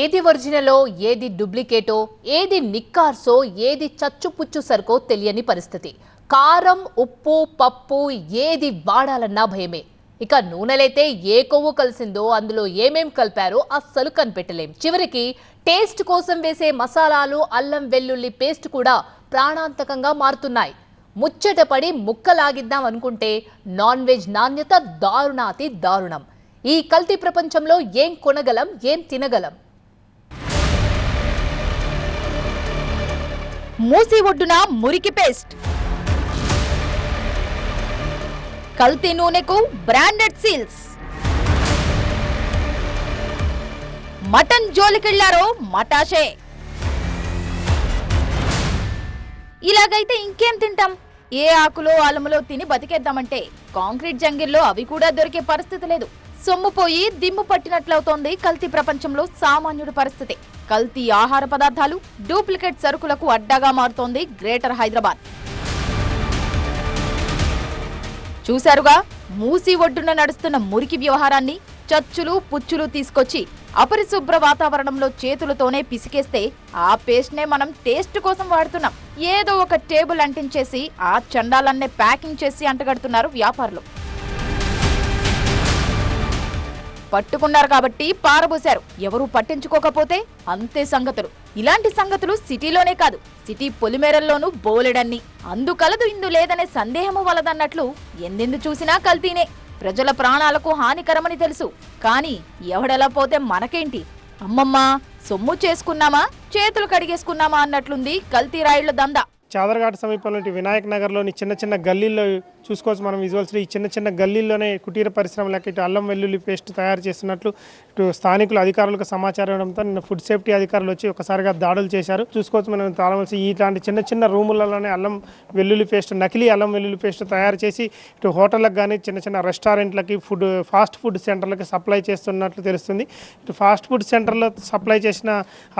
ఏది ఒరిజినలో ఏది డూప్లికేటో ఏది నిక్కార్సో ఏది చచ్చుపుచ్చు సరుకో తెలియని పరిస్థితి. కారం ఉప్పు పప్పు ఏది వాడాలన్నా భయమే. ఇక నూనెలైతే ఏ కొవ్వు కలిసిందో అందులో ఏమేం కలిపారో అస్సలు కనిపెట్టలేం. చివరికి టేస్ట్ కోసం వేసే మసాలాలు అల్లం వెల్లుల్లి పేస్ట్ కూడా ప్రాణాంతకంగా మారుతున్నాయి. ముచ్చటపడి ముక్కలాగిద్దాం అనుకుంటే నాన్ వెజ్ నాణ్యత దారుణాతి దారుణం. ఈ కల్తీ ప్రపంచంలో ఏం కొనగలం ఏం తినగలం? మూసి ఒడ్డున మురికి పేస్ట్. కల్తీ నూనెకు బ్రాండెడ్ సీల్స్. మటన్ జోలికెళ్ళారో మటాషే. ఇలాగైతే ఇంకేం తింటాం? ఏ ఆకులో ఆలములో తిని బతికేద్దామంటే కాంక్రీట్ జంగిల్లో అవి కూడా దొరికే పరిస్థితి లేదు. సొమ్ము పోయి దిమ్ము పట్టినట్లవుతోంది కల్తీ ప్రపంచంలో సామాన్యుడి పరిస్థితి. కల్తీ ఆహార పదార్థాలు డూప్లికేట్ సరుకులకు అడ్డాగా మారుతోంది గ్రేటర్ హైదరాబాద్. చూశారుగా మూసి ఒడ్డున నడుస్తున్న మురికి వ్యవహారాన్ని చచ్చులు పుచ్చులు తీసుకొచ్చి అపరిశుభ్ర వాతావరణంలో చేతులతోనే పిసికేస్తే ఆ పేస్ట్నే మనం టేస్ట్ కోసం వాడుతున్నాం. ఏదో ఒక టేబుల్ అంటించేసి ఆ చండాలన్నే ప్యాకింగ్ చేసి అంటగడుతున్నారు వ్యాపారులు. పట్టుకున్నారు కాబట్టి పారబోశారు. ఎవరూ పట్టించుకోకపోతే అంతే సంగతులు. ఇలాంటి సంగతులు సిటీలోనే కాదు సిటీ పొలిమేరల్లోనూ బోలెడన్ని. అందుకలదు ఇందు లేదనే సందేహము వలదన్నట్లు ఎందెందు చూసినా కల్తీనే. ప్రజల ప్రాణాలకు హానికరమని తెలుసు. కానీ ఎవడెలా పోతే మనకేంటి? అమ్మమ్మా సొమ్ము చేసుకున్నామా? చేతులు కడిగేసుకున్నామా అన్నట్లుంది కల్తీ రాయిళ్ళ దందా. చాదర్ఘాట్ సమీపంలోని వినాయక్ నగర్లోని చిన్న చిన్న గల్లీల్లో చూసుకోవచ్చు. మనం విజువల్స్లో ఈ చిన్న చిన్న గల్లీల్లోనే కుటీర పరిశ్రమలకు ఇటు అల్లం వెల్లుల్లి పేస్ట్ తయారు చేస్తున్నట్లు ఇటు స్థానికులు అధికారులకు సమాచారం ఇవ్వడంతో నిన్న ఫుడ్ సేఫ్టీ అధికారులు వచ్చి ఒకసారిగా దాడులు చేశారు. చూసుకోవచ్చు మనం తాళవలసి ఇట్లాంటి చిన్న చిన్న రూములలోనే అల్లం వెల్లుల్లి పేస్ట్ నకిలీ అల్లం వెల్లుల్లి పేస్ట్ తయారు చేసి ఇటు హోటళ్ళకి కానీ చిన్న చిన్న రెస్టారెంట్లకి ఫుడ్ ఫాస్ట్ ఫుడ్ సెంటర్లకి సప్లై చేస్తున్నట్లు తెలుస్తుంది. ఇటు ఫాస్ట్ ఫుడ్ సెంటర్లో సప్లై చేసిన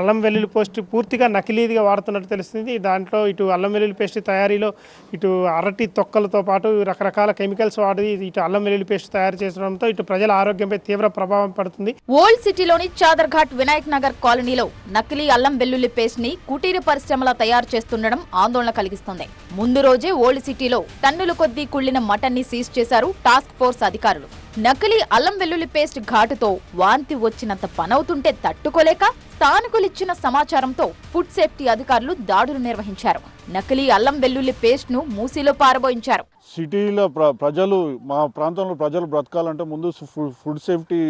అల్లం వెల్లుల్లి పేస్ట్ పూర్తిగా నకిలీదిగా వాడుతున్నట్టు తెలుస్తుంది. దాంట్లో ఇటు అల్లం వెల్లుల్లి పేస్ట్ తయారీలో ఇటు అరటి తొక్కలతో పాటు రకరకాల కెమికల్స్ వాడి ఇటు అల్లం వెల్లుల్లి పేస్ట్ తయారు చేసడంతో ఇటు ప్రజల ఆరోగ్యంపై తీవ్ర ప్రభావం పడుతుంది. ఓల్డ్ సిటీలోని చాదర్ఘాట్ వినాయక్ నగర్ కాలనీలో నకిలీ అల్లం వెల్లుల్లి పేస్ట్ని కుటీర పరిశ్రమల తయారు చేస్తుండడం ఆందోళన కలిగిస్తుంది. ముందు రోజే ఓల్డ్ సిటీలో టన్నుల కొద్దీ కుళ్ళిన మటన్ని సీజ్ చేశారు టాస్క్ ఫోర్స్ అధికారులు. నకిలీ అల్లం వెల్లుల్లి పేస్ట్ ఘాటుతో వాంతి వచ్చినంత పనవుతుంటే తట్టుకోలేక స్థానికులిచ్చిన సమాచారంతో ఫుడ్ సేఫ్టీ అధికారులు దాడులు నిర్వహించారు. నకిలీ అల్లం వెల్లుల్లి పేస్ట్ను మూసీలో పారబోయించారు. సిటీలో ప్ర ప్రజలు మా ప్రాంతంలో ప్రజలు బ్రతకాలంటే ముందు ఫుడ్ సేఫ్టీ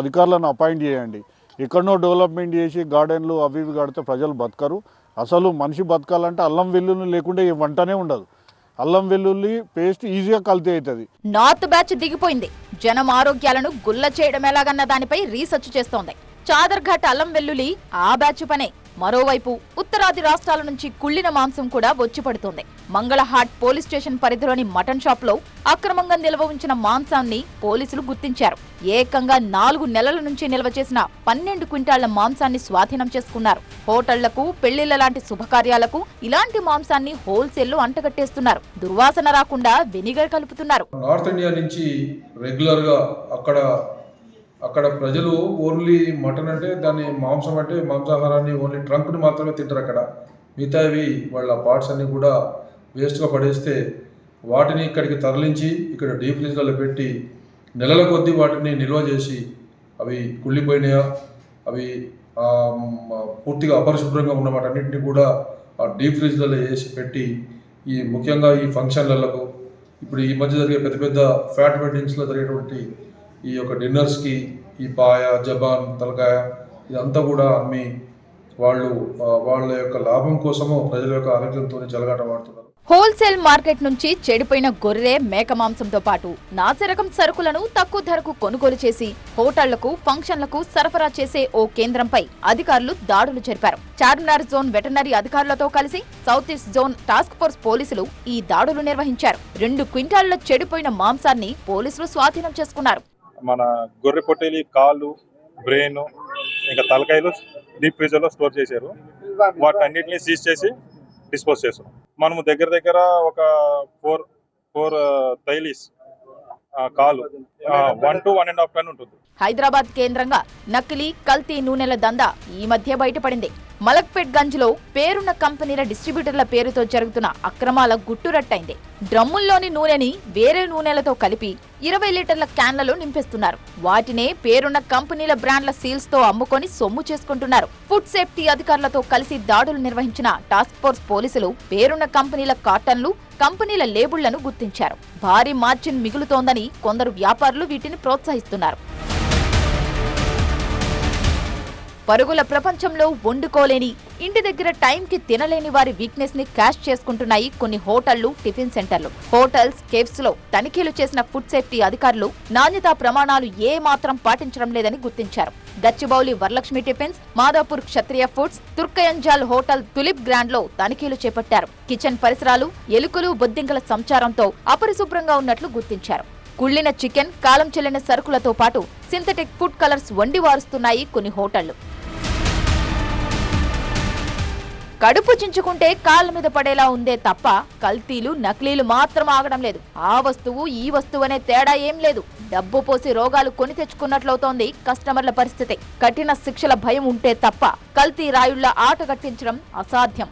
అధికారులను అపాయింట్ చేయండి. ఎక్కడనో డెవలప్మెంట్ చేసి గార్డెన్లు అవి ఇవి కడితే ప్రజలు బతకరు. అసలు మనిషి బతకాలంటే అల్లం వెల్లుల్లి లేకుంటే ఏ వంటనే ఉండదు. అల్లం వెల్లుల్లి పేస్ట్ ఈజీగా కల్తీ అవుతుంది నార్త్ బ్యాచ్ దిగిపోయింది. జనం ఆరోగ్యాలను గుల్ల చేయడం ఎలాగన్న దానిపై రీసెర్చ్ చేస్తోంది. చాదర్ఘాట్ అల్లం వెల్లుల్లి ఆ బ్యాచ్ పనే. మరోవైపు ఉత్తరాది రాష్ట్రాల నుంచి కుళ్ళిన మాంసం కూడా వచ్చి పడుతోంది మంగళహాట్ పోలీస్ స్టేషన్ పరిధిలోని మటన్ షాప్లో అక్రమంగా నిల్వ ఉంచిన మాంసాన్ని పోలీసులు గుర్తించారు. ఏకంగా నాలుగు నెలల నుంచి నిల్వ చేసిన పన్నెండు క్వింటాళ్ళ మాంసాన్ని స్వాధీనం చేసుకున్నారు. హోటళ్ళకు పెళ్ళిళ్ళ లాంటి శుభకార్యాలకు ఇలాంటి మాంసాన్ని హోల్సేల్లో అంటగట్టేస్తున్నారు. దుర్వాసన రాకుండా వెనిగర్ కలుపుతున్నారు. నార్త్ ఇండియా నుంచి రెగ్యులర్గా అక్కడ అక్కడ ప్రజలు ఓన్లీ మటన్ అంటే దాన్ని మాంసం అంటే మాంసాహారాన్ని ఓన్లీ ట్రంక్ని మాత్రమే తింటారు అక్కడ. మిగతావి వాళ్ళ పార్ట్స్ అన్ని కూడా వేస్ట్గా పడేస్తే వాటిని ఇక్కడికి తరలించి ఇక్కడ డీప్ ఫ్రిజ్లలో పెట్టి నెలల కొద్దీ వాటిని నిల్వ చేసి అవి కుళ్ళిపోయినాయా అవి పూర్తిగా అపరిశుభ్రంగా ఉన్న వాటన్నింటినీ కూడా ఆ డీప్ ఫ్రిజ్లలో వేసి పెట్టి ఈ ముఖ్యంగా ఈ ఫంక్షన్లకు ఇప్పుడు ఈ మధ్య జరిగే పెద్ద పెద్ద ఫ్యాట్ వెడ్డింగ్స్లో జరిగేటువంటి ఈ యొక్క డిన్నర్స్కి ఈ పాయ జబాన్ తలకాయ ఇదంతా కూడా అమ్మి వాళ్ళు వాళ్ళ యొక్క లాభం కోసము ప్రజల యొక్క ఆరోగ్యంతో చెలగాటమాడుతున్నారు హోల్సేల్ మార్కెట్ నుంచి చెడిపోయిన గొర్రె మేక మాంసంతో పాటు నాసిరకం సరుకులను తక్కువ ధరకు కొనుగోలు చేసి హోటళ్ళకు ఫంక్షన్లకు సరఫరా చేసే ఓ కేంద్రంపై అధికారులు దాడులు జరిపారు. చార్మినార్ జోన్ వెటనరీ అధికారులతో కలిసి south east zone task force పోలీసులు ఈ దాడులు నిర్వహించారు. రెండు క్వింటాళ్ళ చెడిపోయిన మాంసాన్ని పోలీసులు స్వాధీనం చేసుకున్నారు. మన గొర్రె పొట్టేలి కాళ్ళు బ్రెయిన్ ఇంకా తలకాయలు డీప్ ఫ్రీజర్లో స్టోర్ చేశారు. వాటన్నిటిని సీజ్ చేసి డిస్పోజ్ చేసాం మనము దగ్గర దగ్గర ఒక ఫోర్ ఫోర్ తైలీస్ కాలు one two one and half ton ఉంటుంది. హైదరాబాద్ కేంద్రంగా నకిలీ కల్తీ నూనెల దందా ఈ మధ్య బయటపడింది. మలక్పేట్ గంజ్లో పేరున్న కంపెనీల డిస్ట్రిబ్యూటర్ల పేరుతో జరుగుతున్న అక్రమాల గుట్టురట్టయింది డ్రమ్ముల్లోని నూనెని వేరే నూనెలతో కలిపి ఇరవై లీటర్ల క్యాన్లలో నింపేస్తున్నారు. వాటినే పేరున్న కంపెనీల బ్రాండ్ల సీల్స్తో అమ్ముకొని సొమ్ము చేసుకుంటున్నారు. ఫుడ్ సేఫ్టీ అధికారులతో కలిసి దాడులు నిర్వహించిన టాస్క్ ఫోర్స్ పోలీసులు పేరున్న కంపెనీల కాటన్లు కంపెనీల లేబుళ్ళను గుర్తించారు. భారీ మార్జిన్ మిగులుతోందని కొందరు వ్యాపారులు వీటిని ప్రోత్సహిస్తున్నారు. పరుగుల ప్రపంచంలో వండుకోలేని ఇంటి దగ్గర టైంకి తినలేని వారి వీక్నెస్ని క్యాష్ చేసుకుంటున్నాయి కొన్ని హోటళ్ళు టిఫిన్ సెంటర్లు. హోటల్స్ కేఫ్స్లో తనిఖీలు చేసిన ఫుడ్ సేఫ్టీ అధికారులు నాణ్యతా ప్రమాణాలు ఏ మాత్రం పాటించడం లేదని గుర్తించారు. Gachibowli Varalakshmi tiffins Madhapur Kshatriya foods Turkayamjal hotel Tulip గ్రాండ్లో తనిఖీలు చేపట్టారు. కిచెన్ పరిసరాలు ఎలుకలు బొద్దింకల సంచారంతో అపరిశుభ్రంగా ఉన్నట్లు గుర్తించారు. కుళ్ళిన చికెన్ కాలం చెల్లిన సరుకులతో పాటు సింథటిక్ ఫుడ్ కలర్స్ వండి వారుస్తున్నాయి కొన్ని హోటళ్ళు కడుపు చించుకుంటే కాళ్ళ మీద పడేలా ఉందే తప్ప కల్తీలు నకిలీలు మాత్రం ఆగడం లేదు. ఆ వస్తువు ఈ వస్తువు అనే తేడా ఏం లేదు. డబ్బు పోసి రోగాలు కొని తెచ్చుకున్నట్లవుతోంది కస్టమర్ల పరిస్థితి. కఠిన శిక్షల భయం ఉంటే తప్ప కల్తీ రాయుళ్ళ ఆట కట్టించడం అసాధ్యం.